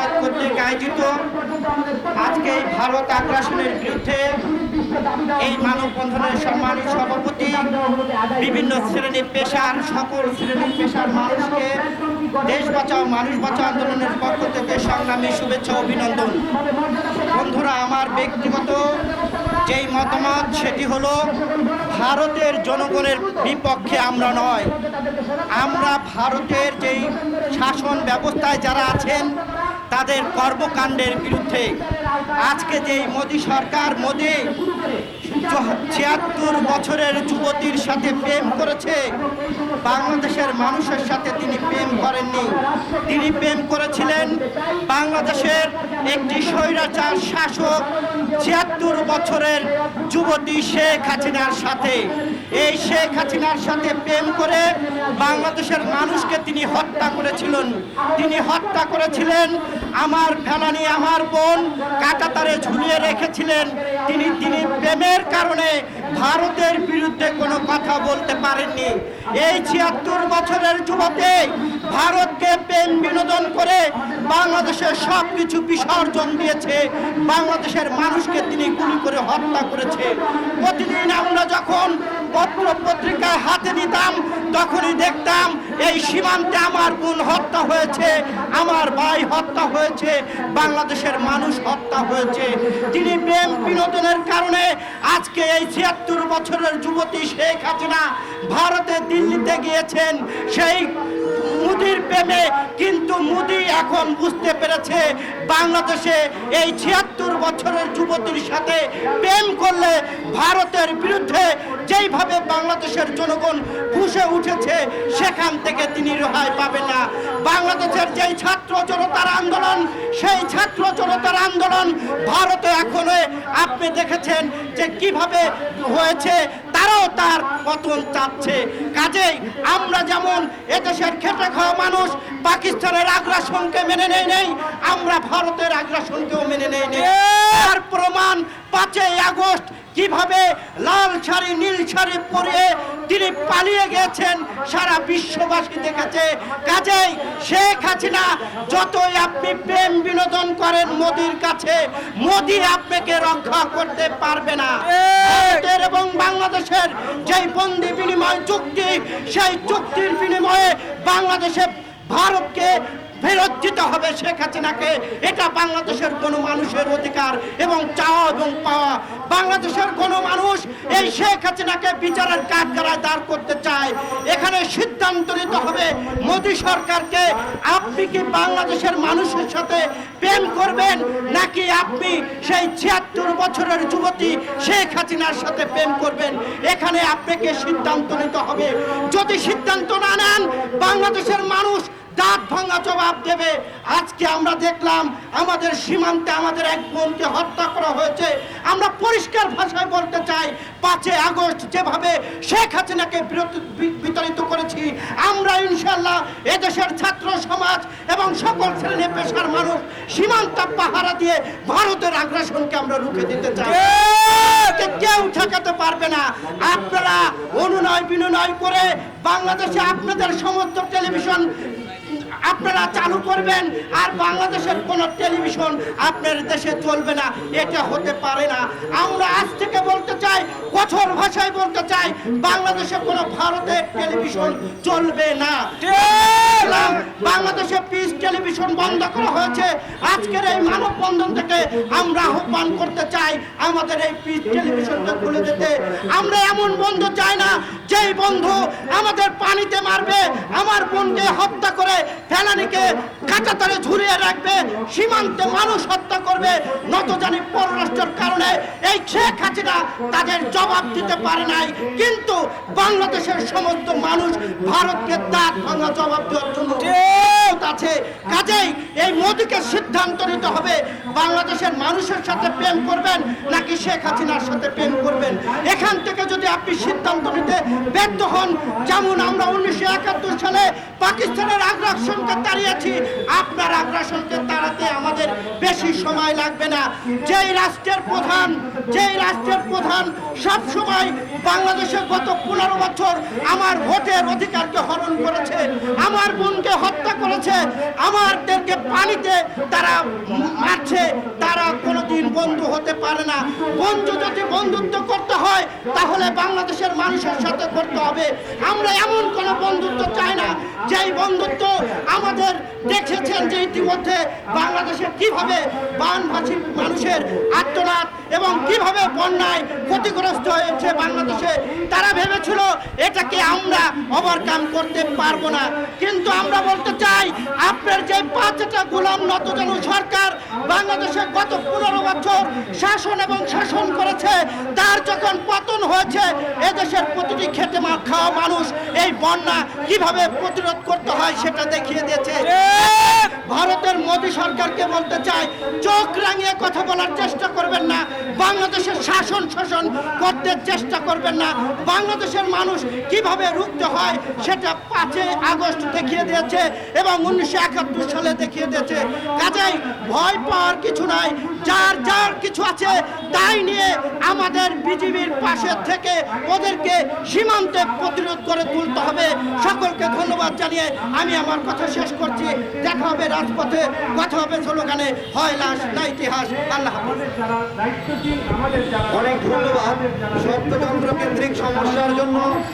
প্রতিবাদ কর্তৃক আয়োজিত আজকে এই ভারত আগ্রাসনের বিরুদ্ধে এই মানব মানববন্ধনের সম্মানিত সভাপতি, বিভিন্ন শ্রেণি পেশার, সকল শ্রেণির পেশার মানুষকে দেশ বাঁচাও, মানুষ বাঁচাও আন্দোলনের পক্ষ থেকে সংগ্রামী শুভেচ্ছা, অভিনন্দন। বন্ধুরা, আমার ব্যক্তিগত যেই মতামত, সেটি হলো ভারতের জনগণের বিপক্ষে আমরা নয়। আমরা ভারতের যেই শাসন ব্যবস্থায় যারা আছেন তাদের কর্মকাণ্ডের বিরুদ্ধে আজকে যেই মোদী সরকার, মোদী ছিয়াত্তর বছরের যুবতীর সাথে প্রেম করেছে, বাংলাদেশের মানুষের সাথে তিনি প্রেম করেননি। তিনি প্রেম করেছিলেন বাংলাদেশের একটি স্বৈরাচার শাসক, ছিয়াত্তর বছরের যুবতী শেখ হাসিনার সাথে। এই শেখ হাসিনার সাথে প্রেম করে বাংলাদেশের মানুষকে তিনি হত্যা করেছিলেন। তিনি হত্যা করেছিলেন আমার ফেলানি আমার বোন কাটাতারে ঝুলিয়ে রেখেছিলেন। তিনি তিনি প্রেমের কারণে ভারতের বিরুদ্ধে কোনো কথা বলতে পারেননি। এই ছিয়াত্তর বছরের যুবতী ভারতকে প্রেম বিনোদন করে বাংলাদেশের সব কিছু বিসর্জন দিয়েছে। বাংলাদেশের মানুষকে তিনি গুলি করে হত্যা করেছে। প্রতিদিন আমরা যখন পত্র পত্রিকায় হাতে দিতাম, তখনই দেখতাম এই সীমান্তে আমার বোন হত্যা হয়েছে, আমার ভাই হত্যা হয়েছে, বাংলাদেশের মানুষ হত্যা হয়েছে। তিনি প্রেম বিনোদনের কারণে আজকে এই ছিয়াত্তর বছরের যুবতী শেখ হাসিনা ভারতে দিল্লিতে গিয়েছেন। সেই মুদির প্রেমে, কিন্তু মুদি এখন বুঝতে পেরেছে বাংলাদেশে এই ছিয়াত্তর বছরের যুবতীর সাথে প্রেম করলে ভারতের বিরুদ্ধে যেইভাবে বাংলাদেশের জনগণ ফুসে উঠেছে, সেখান থেকে তিনি রেহাই পাবে না। বাংলাদেশের যেই ছাত্র জনতার আন্দোলন সেই ছাত্র জনতার আন্দোলন ভারতে এখনও আপনি দেখেছেন যে কীভাবে হয়েছে তারাও তার পতন চাচ্ছে। কাজেই আমরা যেমন এদেশের খেটে খাওয়া মানুষ পাকিস্তানের আগ্রাসনকে মেনে নেই নেই আমরা ভারতের আগ্রাসনকেও মেনে নেই নেই। তার প্রমাণ পাঁচই আগস্ট কীভাবে লাল শাড়ি, নীল শাড়ি পরিয়ে তিনি পালিয়ে গেছেন সারা বিশ্ববাসী দেখেছে। কাজেই শেখ হাসিনা যতই আপনি প্রেম বিনোদন করেন মোদির কাছে, মোদি আপনাকে রক্ষা করতে পারবে না। এবং বাংলাদেশের যেই বন্দি বিনিময় চুক্তি, সেই চুক্তির বিনিময়ে বাংলাদেশে ভারতকে ফেরত দিতে হবে শেখ হাসিনাকে। এটা বাংলাদেশের কোনো মানুষের অধিকার এবং চাওয়া এবং পাওয়া। বাংলাদেশের কোনো মানুষ এই শেখ হাসিনাকে বিচারের কাঠগড়ায় দাঁড় করতে চায়। এখানে সিদ্ধান্ত নিতে হবে মোদী সরকারকে, আপনি কি বাংলাদেশের মানুষের সাথে প্রেম করবেন? নাকি আপনি সেই ছিয়াত্তর বছরের যুবতী শেখ হাসিনার সাথে প্রেম করবেন? এখানে আপনাকে সিদ্ধান্ত নিতে হবে। যদি সিদ্ধান্ত না নেন, বাংলাদেশের মানুষ দাঁত ভাঙা জবাব দেবে। আজকে আমরা দেখলাম আমাদের সীমান্তে আমাদের এক বোনকে হত্যা করা হয়েছে। আমরা পরিষ্কার ভাষায় বলতে চাই, পাঁচই আগস্ট যেভাবে শেখ হাসিনাকে বিতাড়িত আমরা ইনশাল্লাহ এদেশের ছাত্র সমাজ এবং সকল শ্রেণি পেশার মানুষ সীমান্ত পাহারা দিয়ে ভারতের আগ্রাসনকে আমরা রুখে দিতে চাই। কেউ ঠেকাতে পারবে না। আপনারা অনুনয় বিনয় করে বাংলাদেশে আপনাদের সমস্ত টেলিভিশন আপনারা চালু করবেন আর বাংলাদেশের কোন টেলিভিশন আপনার দেশে চলবে না। এটা হতে পারে না। আমরা আজ থেকে বলতে চাই, কঠোর ভাষায় বলতে চাই, বাংলাদেশে কোনো ভারতের টেলিভিশন চলবে না। বাংলাদেশে পিস টেলিভিশন বন্ধ করা হয়েছে। আজকের এই মানববন্ধন থেকে আমরা আহ্বান করতে চাই, আমাদের এই পিস টেলিভিশনটা খুলে দিতে। আমরা এমন বন্ধু চাই না, যেই বন্ধু আমাদের পানিতে মারবে, আমার বোনকে হত্যা করে ফেলানিকে কাঁচাতারে ঝুরিয়ে রাখবে, সীমান্তে মানুষ হত্যা করবে, নতজানি পররাষ্ট্রের কারণে এই শেখ হাসিনা তাদের জবাব দিতে পারে নাই। কিন্তু বাংলাদেশের সমস্ত মানুষ ভারতকে দাঁত ভাঙা জবাব দেওয়ার জন্য প্রস্তুত আছে। কাজেই এই মোদীকে সিদ্ধান্ত নিতে হবে, বাংলাদেশের মানুষের সাথে প্রেম করবেন নাকি শেখ হাসিনার সাথে প্রেম করবেন? এখান থেকে যদি আপনি সিদ্ধান্ত নিতে ব্যর্থ হন, যেমন আমরা উনিশশো একাত্তর সালে পাকিস্তানের আগ্রাসনকে তাড়িয়েছি, আপনার আগ্রাসনকে তাড়াতে আমাদের বেশি সময় লাগবে না। যেই রাষ্ট্রের প্রধান, যেই রাষ্ট্রের প্রধান সব সময় বাংলাদেশে গত পনেরো বছর আমার ভোটের অধিকারকে হরণ করেছে, আমার বোনকে হত্যা করেছে, আমাদেরকে পানিতে তারা মারছে, তারা কোনোদিন বন্ধু হতে পারে না। বন্ধু যদি বন্ধুত্ব করতে হয়, তাহলে বাংলাদেশের মানুষের সাথে করতে হবে। আমরা এমন কোনো বন্ধুত্ব চাই না, যেই বন্ধুত্ব আমাদের দেখেছেন যে ইতিমধ্যে বাংলাদেশে কীভাবে বানভাসী মানুষের আত্মনাদ এবং কীভাবে বন্যায় ক্ষতিগ্রস্ত হয়েছে বাংলাদেশে। তারা ভেবেছিল, এটাকে আমরা ওভারকাম করতে পারব না। কিন্তু আমরা বলতে চাই, আপনার যে পাঁচটা গোলাম নতজানু সরকার বাংলাদেশে গত পনেরো বছর শাসন এবং শাসন করেছে, তার যখন পতন হয়েছে, এদেশের প্রতিটি খেটে মা- খাওয়া মানুষ এই বন্যা কীভাবে প্রতিরোধ করতে হয় সেটা দেখিয়ে দিয়েছে। ভারতের মোদী সরকারকে বলতে চাই, চোখ রাঙিয়ে কথা বলার চেষ্টা করবেন না, বাংলাদেশের শাসন শোষণ করতে চেষ্টা করবেন না, বাংলাদেশের মানুষ কীভাবে রুখতে হয় সেটা পাঁচই আগস্ট দেখিয়ে দিয়েছে এবং উনিশশো একাত্তর সালে দেখিয়ে দিয়েছে। কাজেই ভয় পাওয়ার কিছু নাই, যার যার কিছু আছে তাই নিয়ে আমাদের বিজিবির পাশে থেকে ওদেরকে সীমান্তে প্রতিরোধ করে তুলতে হবে। সকলকে ধন্যবাদ জানিয়ে আমি আমার কথা শেষ করছি। দেখা হবে রাজপথে, কথা হবে স্লোগানে, হয় লাশ না ইতিহাস। আল্লাহ অনেক ধন্যবাদ। সত্যযন্ত্র কেন্দ্রিক সমস্যার জন্য